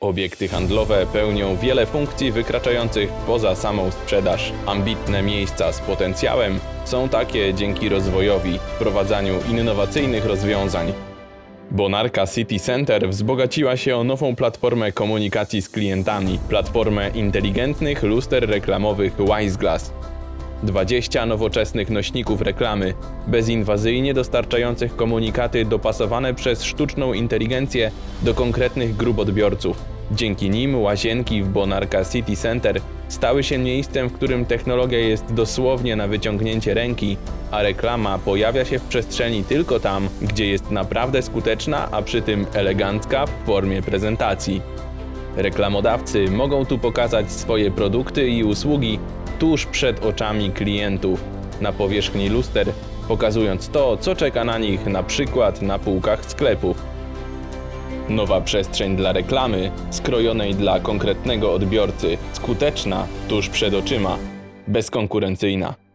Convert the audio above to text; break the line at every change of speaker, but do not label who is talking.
Obiekty handlowe pełnią wiele funkcji wykraczających poza samą sprzedaż. Ambitne miejsca z potencjałem są takie dzięki rozwojowi, wprowadzaniu innowacyjnych rozwiązań. Bonarka City Center wzbogaciła się o nową platformę komunikacji z klientami, platformę inteligentnych luster reklamowych Wiseglass. 20 nowoczesnych nośników reklamy, bezinwazyjnie dostarczających komunikaty dopasowane przez sztuczną inteligencję do konkretnych grup odbiorców. Dzięki nim łazienki w Bonarka City Center stały się miejscem, w którym technologia jest dosłownie na wyciągnięcie ręki, a reklama pojawia się w przestrzeni tylko tam, gdzie jest naprawdę skuteczna, a przy tym elegancka w formie prezentacji. Reklamodawcy mogą tu pokazać swoje produkty i usługi tuż przed oczami klientów na powierzchni luster, pokazując to, co czeka na nich na przykład na półkach sklepów. Nowa przestrzeń dla reklamy, skrojonej dla konkretnego odbiorcy, skuteczna tuż przed oczyma, bezkonkurencyjna.